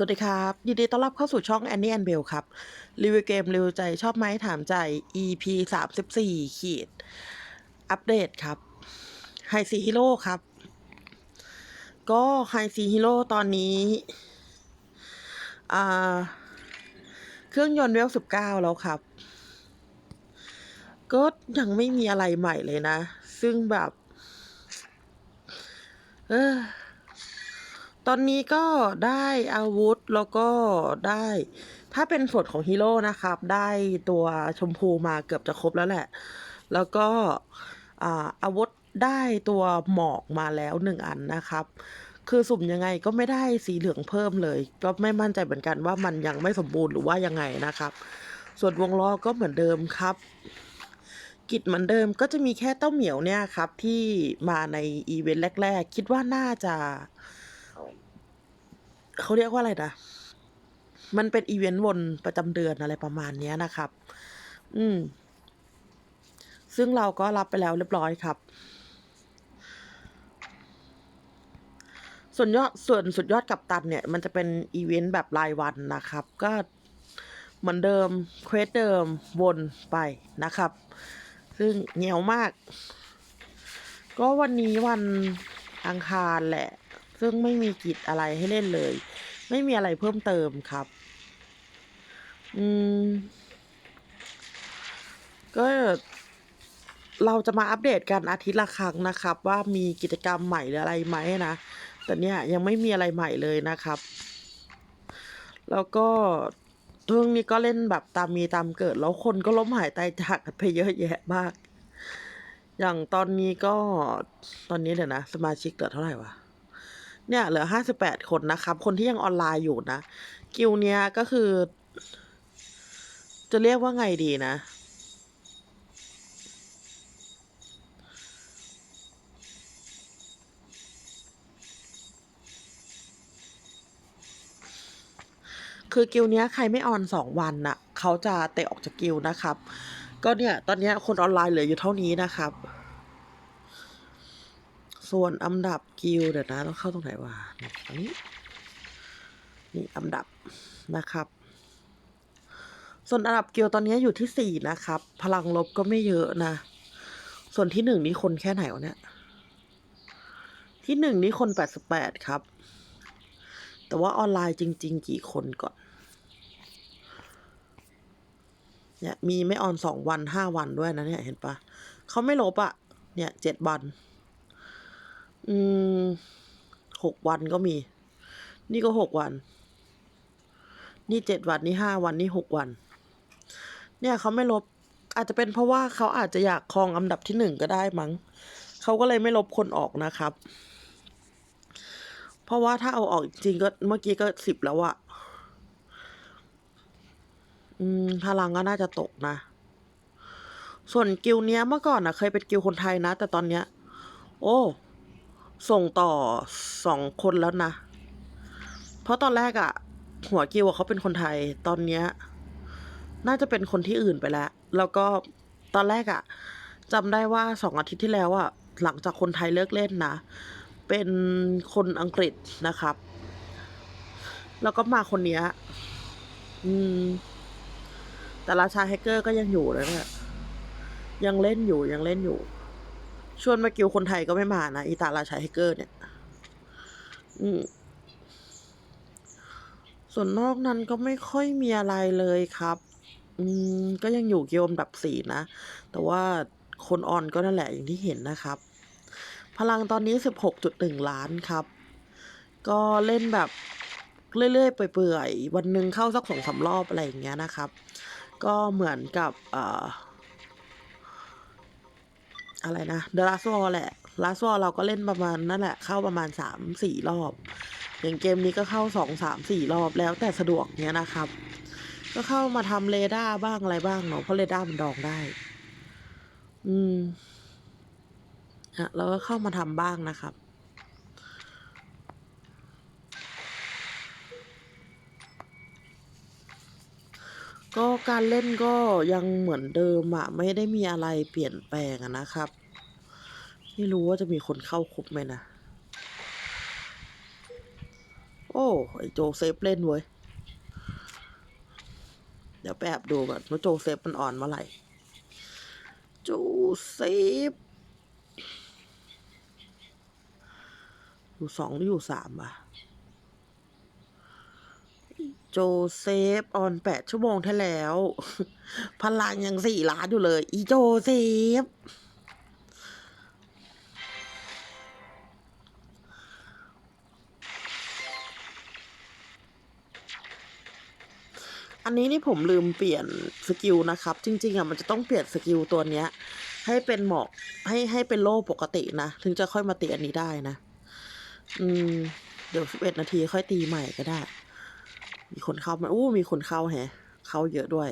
สวัสดีครับ ยินดีต้อนรับเข้าสู่ช่อง Annie and Bell ครับ รีวิวเกมรีวิวใจชอบไหมถามใจ EP 34ขีด อัปเดตครับไฮซีฮีโร่ครับ ก็ไฮซีฮีโร่ตอนนี้เครื่องยนต์เวล19แล้วครับ ก็ยังไม่มีอะไรใหม่เลยนะ ซึ่งแบบ เออ ตอนนี้ก็ได้อาวุธแล้วก็ได้ ถ้าเป็นส่วนของฮีโร่นะครับ ได้ตัวชมพูมาเกือบจะครบแล้วแหละ แล้วก็อาอาวุธได้ตัวหมอกมาแล้วหนึ่งอันนะครับ คือสุ่มยังไงก็ไม่ได้สีเหลืองเพิ่มเลย ก็ไม่มั่นใจเหมือนกันว่ามันยังไม่สมบูรณ์หรือว่ายังไงนะครับ ส่วนวงล้อก็เหมือนเดิมครับ กิจเหมือนเดิมก็จะมีแค่เต้าเหมียวเนี่ยครับที่มาในอีเวนต์แรก ๆ คิดว่าน่าจะ เขาเรียกว่าอะไรนะ มันเป็นอีเวนต์วนประจำเดือนอะไรประมาณนี้นะครับ อืม ซึ่งเราก็รับไปแล้วเรียบร้อยครับ ส่วนยอดส่วนสุดยอดกับตันเนี่ย มันจะเป็นอีเวนต์แบบรายวันนะครับ ก็เหมือนเดิมเควสเดิมวนไปนะครับ ซึ่งเหนียวมาก ก็วันนี้วันอังคารแหละ ซึ่งไม่มีกิจอะไรให้เล่นเลย ไม่มีอะไรเพิ่มเติมครับ อืม ก็เราจะมาอัปเดตกันอาทิตย์ละครั้งนะครับ ว่ามีกิจกรรมใหม่หรืออะไรไหมนะ แต่เนี่ยยังไม่มีอะไรใหม่เลยนะครับ แล้วก็ช่วงนี้ก็เล่นแบบตามมีตามเกิด แล้วคนก็ล้มหายตายจากกันไปเยอะแยะมาก อย่างตอนนี้ก็ตอนนี้เดี๋ยวนะ สมาชิกเหลือเท่าไหร่วะ เนี่ยเหลือห้าสิบแปดคนนะครับ คนที่ยังออนไลน์อยู่นะ กิลเนี้ยก็คือ จะเรียกว่าไงดีนะ คือกิลเนี้ยใครไม่ออนสองวันน่ะ เขาจะเตะออกจากกิลนะครับ ก็เนี่ย ตอนเนี้ยคนออนไลน์เหลืออยู่เท่านี้นะครับ ส่วนอันดับกิลเดี๋ยวนะต้องเข้าตรงไหนวะนี่ตรงนี้นี่อันดับนะครับ ส่วนอันดับกิลตอนนี้อยู่ที่สี่นะครับ พลังลบก็ไม่เยอะนะ ส่วนที่หนึ่งนี่คนแค่ไหนวะเนี่ย ที่หนึ่งนี่คนแปดสิบแปดครับ แต่ว่าออนไลน์จริง ๆ กี่คนก่อนเนี่ยมีไม่ออนสองวันห้าวันด้วยนะเนี่ยเห็นปะเขาไม่ลบอะ เนี่ยเจ็ดวัน อืมหกวันก็มี นี่ก็หกวัน นี่เจ็ดวันนี่ห้าวันนี่หกวัน เนี่ยเขาไม่ลบ อาจจะเป็นเพราะว่าเขาอาจจะอยากครองอันดับที่หนึ่งก็ได้มั้งเขาก็เลยไม่ลบคนออกนะครับ เพราะว่าถ้าเอาออกจริงก็เมื่อกี้ก็สิบแล้วอะอืมพลังก็น่าจะตกนะ ส่วนกิลเนี้ยเมื่อก่อนนะเคยเป็นกิลคนไทยนะ แต่ตอนเนี้ย โอ้ ส่งต่อสองคนแล้วนะ เพราะตอนแรกอะหัวกิวเขาเป็นคนไทย ตอนเนี้ย น่าจะเป็นคนที่อื่นไปแล้ว แล้วก็ตอนแรกอะจำได้ว่าสองอาทิตย์ที่แล้วอะหลังจากคนไทยเลิกเล่นนะ เป็นคนอังกฤษนะครับ แล้วก็มาคนเนี้ย อืม แต่ราชาแฮกเกอร์ก็ยังอยู่เลยเนี่ยยังเล่นอยู่ยังเล่นอยู่ ชวนมากิวคนไทยก็ไม่มานะอีตาราชาแฮเกอร์เนี่ยอืมส่วนนอกนั้นก็ไม่ค่อยมีอะไรเลยครับ อืมก็ยังอยู่เกียวอันดับสี่นะ แต่ว่าคนออนก็นั่นแหละอย่างที่เห็นนะครับ พลังตอนนี้สิบหกจุดหนึ่งล้านครับ ก็เล่นแบบเรื่อยๆเปื่อยๆวันหนึ่งเข้าสักสองสามรอบอะไรอย่างเงี้ยนะครับ ก็เหมือนกับ เอ่อ อะไรนะเดลัสวอลแหละลัสวอลเราก็เล่นประมาณนั่นแหละ เข้าประมาณสามสี่รอบ อย่างเกมนี้ก็เข้าสองสามสี่รอบแล้วแต่สะดวกเนี้ยนะครับ ก็เข้ามาทำเรดาร์บ้างอะไรบ้างเนาะเพราะเรดาร์มันดองได้ อืมฮะเราก็เข้ามาทำบ้างนะครับ ก็การเล่นก็ยังเหมือนเดิมอะไม่ได้มีอะไรเปลี่ยนแปลงอะนะครับ ไม่รู้ว่าจะมีคนเข้าครบไหมนะ โอ้ไอโจเซฟเล่นเว้ย เดี๋ยวไปแอบดูก่อนว่าโจเซฟมันอ่อนเมื่อไหร่ โจเซฟอยู่สองหรืออยู่สามอะ โจเซฟออนแปดชั่วโมงที่แล้ว พลังยังสี่ล้านอยู่เลย อีโจเซฟ อันนี้นี่ผมลืมเปลี่ยนสกิลนะครับ จริง ๆอะมันจะต้องเปลี่ยนสกิลตัวเนี้ย ให้เป็นหมอกให้ให้เป็นโล่ปกตินะ ถึงจะค่อยมาตีอันนี้ได้นะ อืม เดี๋ยวสิบเอ็ดนาทีค่อยตีใหม่ก็ได้ มีคนเข้ามาอู้มีคนเข้าแฮะ เข้าเยอะด้วย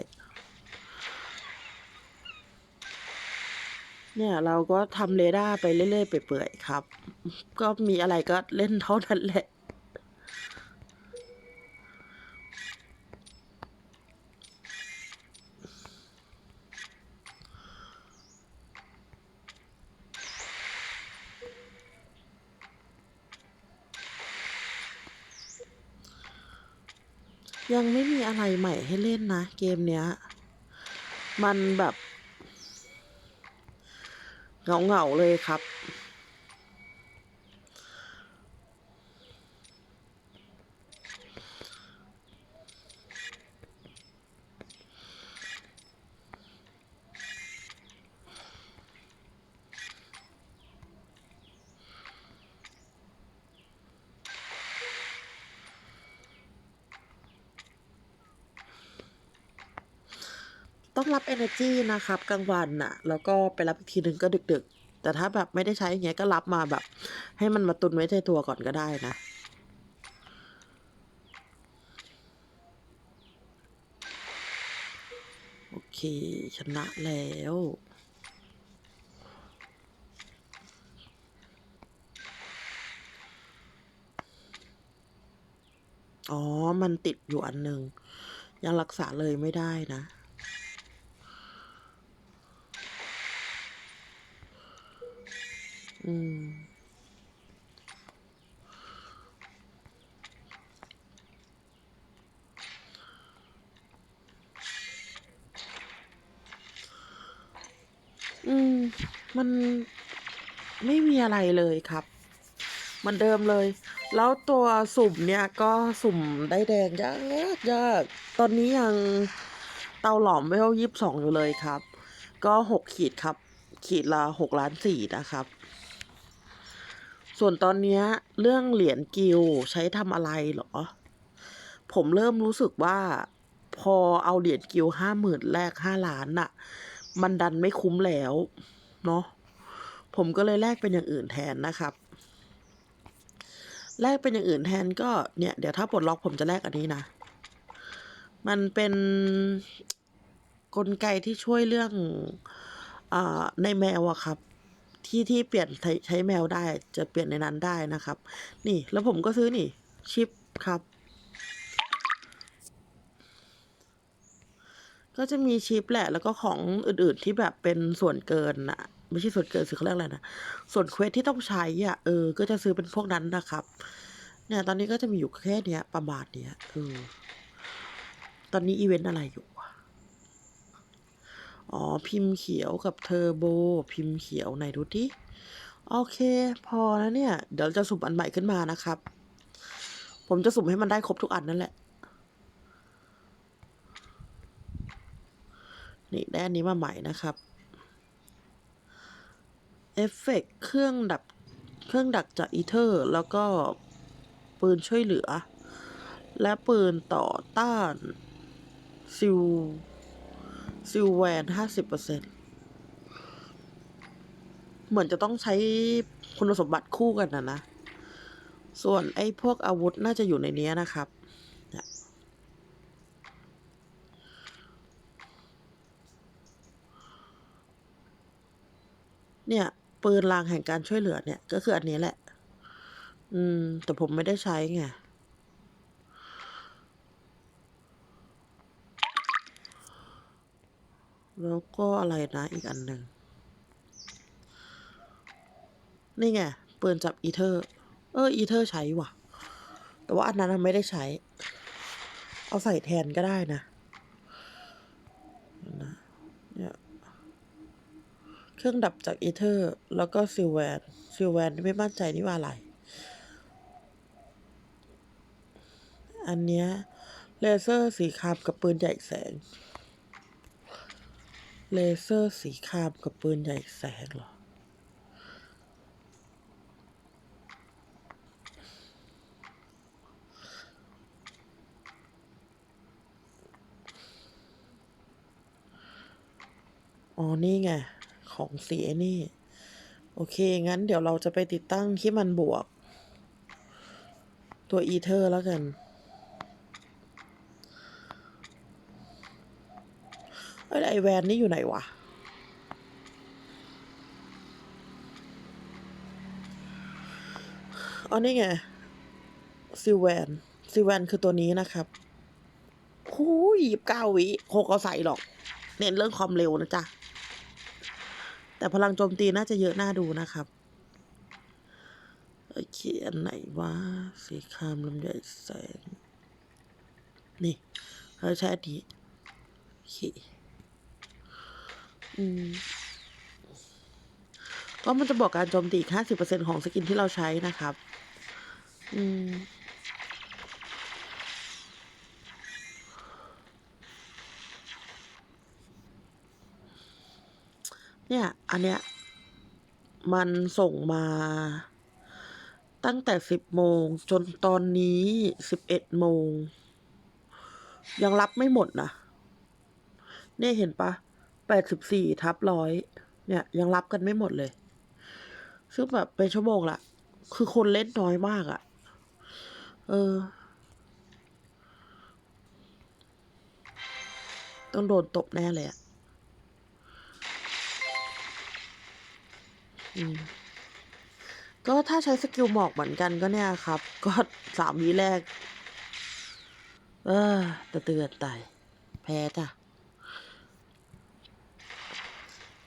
เนี่ยเราก็ทำเรดาร์ไปเรื่อยๆไปเปื่อยๆครับ ก็มีอะไรก็เล่นเท่านั้นแหละ ยังไม่มีอะไรใหม่ให้เล่นนะ เกมเนี้ย มันแบบ เหงา ๆ เลยครับ ต้องรับ energy นะครับกลางวันน่ะแล้วก็ไปรับอีกทีหนึ่งก็ดึก ๆ แต่ถ้าแบบไม่ได้ใช้อย่างเงี้ยก็รับมาแบบ ให้มันมาตุนไว้ในตัวก่อนก็ได้นะโอเค ชนะแล้วอ๋อ มันติดอยู่อันหนึ่ง ยังรักษาเลยไม่ได้นะ อืมอืม มันไม่มีอะไรเลยครับ เหมันเดิมเลย แล้วตัวสุ่มเนี่ยก็สุ่มได้แดงยากยากตอนนี้ยังเตาหลอมเวลยี่สิบสองอยู่เลยครับ ก็หกขีดครับ ขีดละหกล้านสี่นะครับ ส่วนตอนเนี้ยเรื่องเหรียญกิลใช้ทำอะไรเหรอ ผมเริ่มรู้สึกว่าพอเอาเหรียญกิลห้าหมื่นแรกห้าล้านน่ะ มันดันไม่คุ้มแล้วเนาะผมก็เลยแลกเป็นอย่างอื่นแทนนะครับ แลกเป็นอย่างอื่นแทนก็เนี่ย เดี๋ยวถ้าปลดล็อกผมจะแลกอันนี้นะ มันเป็นกลไกที่ช่วยเรื่องอในแมวอะครับ ที่ที่เปลี่ยนใช้ใช้แมวได้จะเปลี่ยนในนั้นได้นะครับ นี่แล้วผมก็ซื้อนี่ชิปครับ ก็จะมีชิปแหละ แล้วก็ของอื่น ๆที่แบบเป็นส่วนเกินน่ะไม่ใช่ส่วนเกินสิเขาเรียกอะไรนะส่วนเควสที่ต้องใช้อะเออ ก็จะซื้อเป็นพวกนั้นนะครับ เนี่ย ตอนนี้ก็จะมีอยู่แค่เนี้ยประมาณเนี้ยเออตอนนี้อีเวนต์อะไรอยู่ อ๋อ พิมพ์เขียวกับเทอร์โบ พิมพ์เขียวไหนดูดิโอเค พอแล้วเนี่ย เดี๋ยวจะสุ่มอันใหม่ขึ้นมานะครับ ผมจะสุ่มให้มันได้ครบทุกอันนั่นแหละ นี่ได้อันนี้มาใหม่นะครับ เอฟเฟกต์เครื่องดับ เครื่องดักจากอีเทอร์ แล้วก็ปืนช่วยเหลือ และปืนต่อต้านซิล ซิลแวนห้าสิบเปอร์เซ็นเหมือนจะต้องใช้คุณสมบัติคู่กันนะนะ ส่วนไอ้พวกอาวุธน่าจะอยู่ในนี้นะครับเนี่ย ปืนลางแห่งการช่วยเหลือเนี่ย ก็คืออันนี้แหละ อืม แต่ผมไม่ได้ใช้ไง แล้ว ก็อะไรนะอีกอันหนึ่ง นี่ไง ปืนจับอีเทอร์ เออ อีเทอร์ใช้ว่ะ แต่ว่าอันนั้นไม่ได้ใช้ เอาใส่แทนก็ได้นะนะเนี่ยเครื่องดับจากอีเทอร์ แล้วก็ซิลแวนซิลแวนไม่มั่นใจนี่ว่าอะไร อันเนี้ยเลเซอร์สีครามกับปืนใหญ่แสง เลเซอร์สีครามกับปืนใหญ่แสงเหรอ อ๋อ นี่ไง ของสีไอ้นี่ โอเค งั้นเดี๋ยวเราจะไปติดตั้งที่มันบวก ตัวอีเทอร์แล้วกัน เอ้แวไอแวนนี่อยู่ไหนวะอ๋อนี่ไงซิลแวนซิลแวนคือตัวนี้นะครับหูยยี่สิบเก้าวิโคกเอาใส่หรอก เน้นเรื่องความเร็วนะจ๊ะ แต่พลังโจมตีน่าจะเยอะน่าดูนะครับโอเคอันไหนวะสีครามลำใหญ่แสงนี่เราใช้อันนี้โอเค อืมก็มันจะบอกการโจมตีห้าสิบเปอร์เซ็นของสกินที่เราใช้นะครับ อืม เนี่ย อันเนี้ย มันส่งมาตั้งแต่สิบโมงจนตอนนี้สิบเอ็ดโมง ยังรับไม่หมดนะ เนี่ยเห็นปะ แปดสิบสี่ทับร้อยเนี่ย ยังรับกันไม่หมดเลย ซึ่งแบบเป็นชั่วโมงละคือคนเล่นน้อยมากอะ่ะ เออ ต้องโดนตบแน่เลยอะ่ะก็ถ้าใช้สกิลหมอกเหมือนกันก็เนี่ยครับ ก็สามวิแรก เออตะเตือนตายแพ้จ้ะ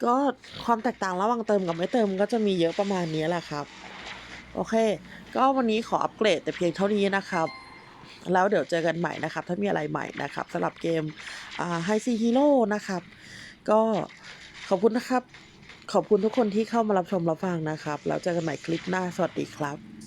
ก็ความแตกต่างระหว่างเติมกับไม่เติมก็จะมีเยอะประมาณนี้แหละครับ โอเค ก็วันนี้ขออัปเกรดแต่เพียงเท่านี้นะครับ แล้วเดี๋ยวเจอกันใหม่นะครับ ถ้ามีอะไรใหม่นะครับสำหรับเกมอ่าไฮซีฮีโร่นะครับ ก็ขอบคุณนะครับ ขอบคุณทุกคนที่เข้ามารับชมรับฟังนะครับ แล้วเจอกันใหม่คลิปหน้า สวัสดีครับ